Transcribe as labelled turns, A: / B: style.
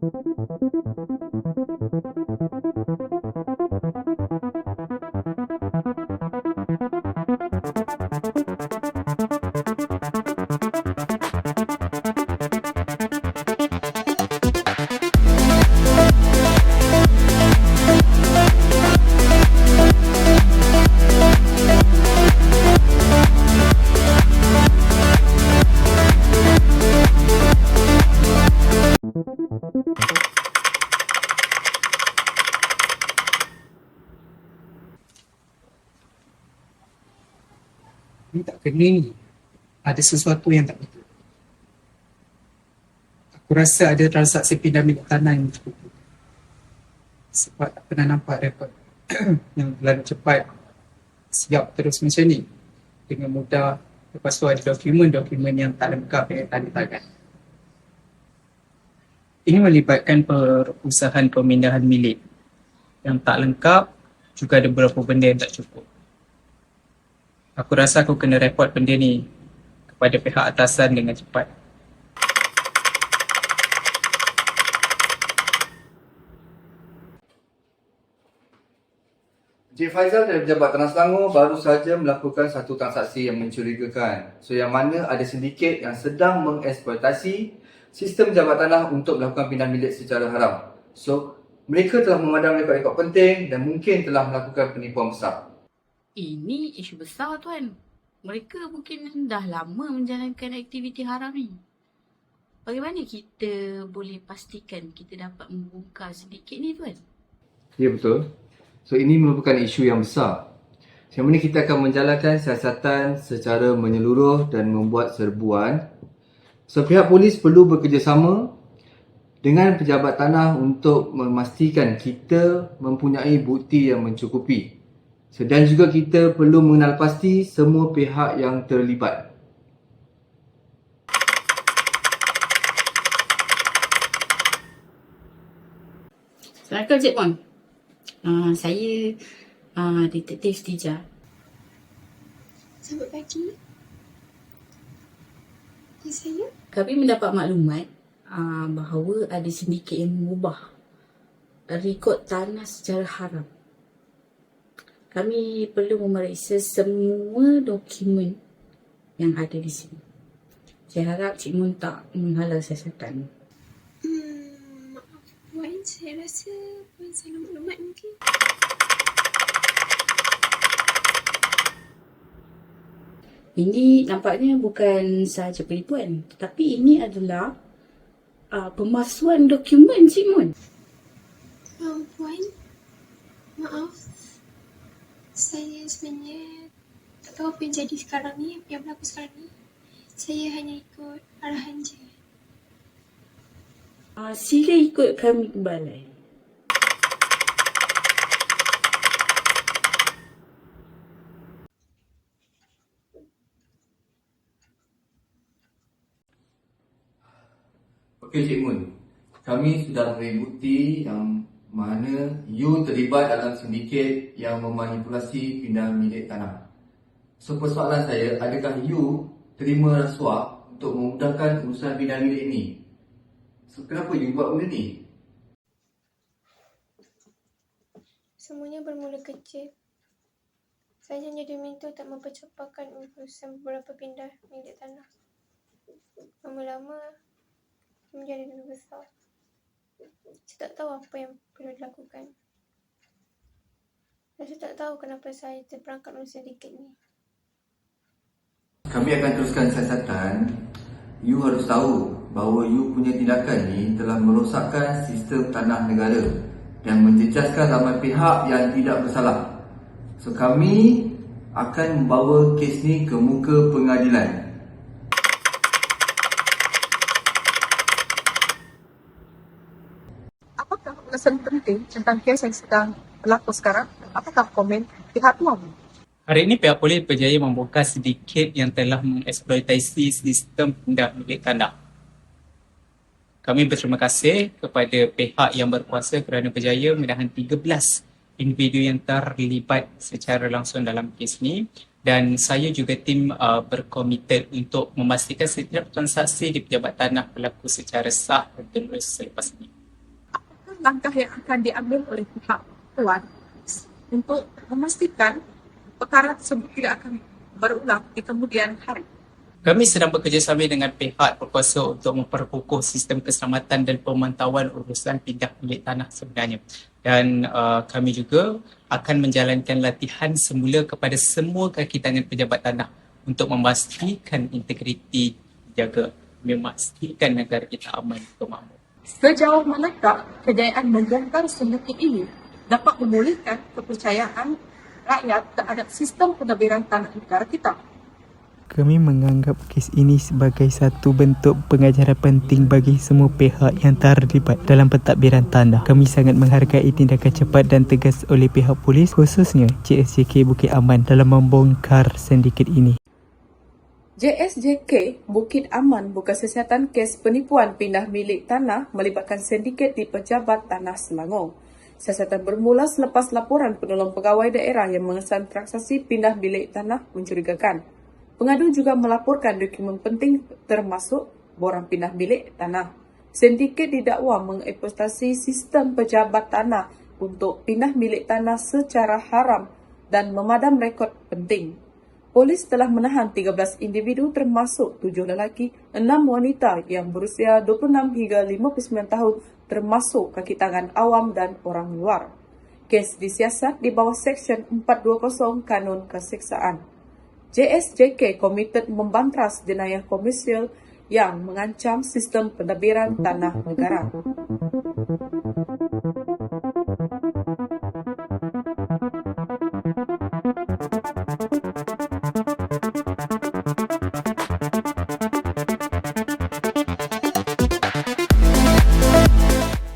A: Thank you. Ni tak kena ni. Ada sesuatu yang tak betul. Aku rasa ada transaksi pindah milik tanah yang terkumpul. Sebab tak pernah nampak rekod yang terlalu cepat siap terus macam ni. Dengan mudah. Lepas tu ada dokumen-dokumen yang tak lengkap yang tanda tangan. Ini melibatkan perusahaan pemindahan milik yang tak lengkap juga ada beberapa benda yang tak cukup. Aku rasa aku kena report benda ni kepada pihak atasan dengan cepat.
B: Encik Faizal dari Pejabat Tanah Selangor baru saja melakukan satu transaksi yang mencurigakan. So yang mana ada sindiket yang sedang mengeksploitasi sistem Pejabat Tanah untuk melakukan pindah milik secara haram. So mereka telah memandang rekod-rekod penting dan mungkin telah melakukan penipuan besar.
C: Ini isu besar tuan. Mereka mungkin dah lama menjalankan aktiviti haram ni. Bagaimana kita boleh pastikan kita dapat membongkar sedikit ni tuan?
B: Ya betul. So ini merupakan isu yang besar. Yang mana kita akan menjalankan siasatan secara menyeluruh dan membuat serbuan. So pihak polis perlu bekerjasama dengan pejabat tanah untuk memastikan kita mempunyai bukti yang mencukupi. Dan juga kita perlu mengenal pasti semua pihak yang terlibat.
C: Assalamualaikum Cik Puan. Uh, saya uh, detektif Tija.
D: Selamat pagi. Ya, saya.
C: Kami mendapat maklumat uh, bahawa ada sindiket yang mengubah rekod tanah secara haram. Kami perlu memeriksa semua dokumen yang ada di sini. Saya harap Cik Mun tak menghalau siasatan.
D: Hmm, maaf Puan, saya rasa Puan salah maklumat mungkin.
C: Ini nampaknya bukan sahaja penipuan, tetapi ini adalah uh, pemalsuan dokumen Cik Mun.
D: Um, Puan, maaf. Saya sebenarnya tak tahu apa yang jadi sekarang ni, apa yang berlaku sekarang ni. Saya hanya ikut arahan je.
C: Uh, sila ikut kami ke balai.
B: Okey Cik Mun, kami sudah memberi bukti yang mana you terlibat dalam sindiket yang memanipulasi pindah milik tanah. So persoalan saya, adakah you terima rasuah untuk memudahkan urusan pindah milik ini? So kenapa you buat benda ni?
D: Semuanya bermula kecil. Saya hanya diminta untuk mempercepatkan urusan beberapa pindah milik tanah. Lama-lama, menjadi lebih besar. Saya tak tahu apa yang perlu dilakukan. Dan saya tak tahu kenapa saya terperangkap dalam sedikit ni.
B: Kami akan teruskan siasatan. You harus tahu bahawa you punya tindakan ni telah merosakkan sistem tanah negara dan menjejaskan ramai pihak yang tidak bersalah. So kami akan membawa kes ni ke muka pengadilan.
E: Pesan penting tentang kes yang sedang berlaku sekarang? Apakah komen pihak tuan?
A: Hari ini pihak polis berjaya membongkar sedikit yang telah mengeksploitasi sistem pindah milik tanah. Kami berterima kasih kepada pihak yang berkuasa kerana berjaya menahan 13 individu yang terlibat secara langsung dalam kes ini dan saya juga tim uh, berkomited untuk memastikan setiap transaksi di pejabat tanah berlaku secara sah dan terus selepas ini.
E: Langkah yang akan diambil oleh pihak Puan untuk memastikan perkara tersebut tidak akan berulang di kemudian hari?
A: Kami sedang bekerjasama dengan pihak berkuasa untuk memperkukuh sistem keselamatan dan pemantauan urusan pindah milik tanah sebenarnya. Dan uh, kami juga akan menjalankan latihan semula kepada semua kaki tangan pejabat tanah untuk memastikan integriti dijaga, memastikan negara kita aman untuk makmur.
E: Sejauh manakah kejayaan membongkar sindiket ini dapat memulihkan kepercayaan rakyat terhadap sistem pentadbiran tanah negara kita?
F: Kami menganggap kes ini sebagai satu bentuk pengajaran penting bagi semua pihak yang terlibat dalam pentadbiran tanah. Kami sangat menghargai tindakan cepat dan tegas oleh pihak polis khususnya CSJK Bukit Aman dalam membongkar sindiket ini.
E: JSJK Bukit Aman buka siasatan kes penipuan pindah milik tanah melibatkan sindiket di Pejabat Tanah Selangor. Siasatan bermula selepas laporan penolong pegawai daerah yang mengesan transaksi pindah milik tanah mencurigakan. Pengadu juga melaporkan dokumen penting termasuk borang pindah milik tanah. Sindiket didakwa mengeksploitasi sistem pejabat tanah untuk pindah milik tanah secara haram dan memadam rekod penting. Polis telah menahan 13 individu termasuk 7 lelaki, 6 wanita yang berusia 26 hingga 59 tahun termasuk kaki tangan awam dan orang luar. Kes disiasat di bawah Seksyen 420 Kanun Keseksaan. JSJK komited membantras jenayah komersial yang mengancam sistem pentadbiran tanah negara.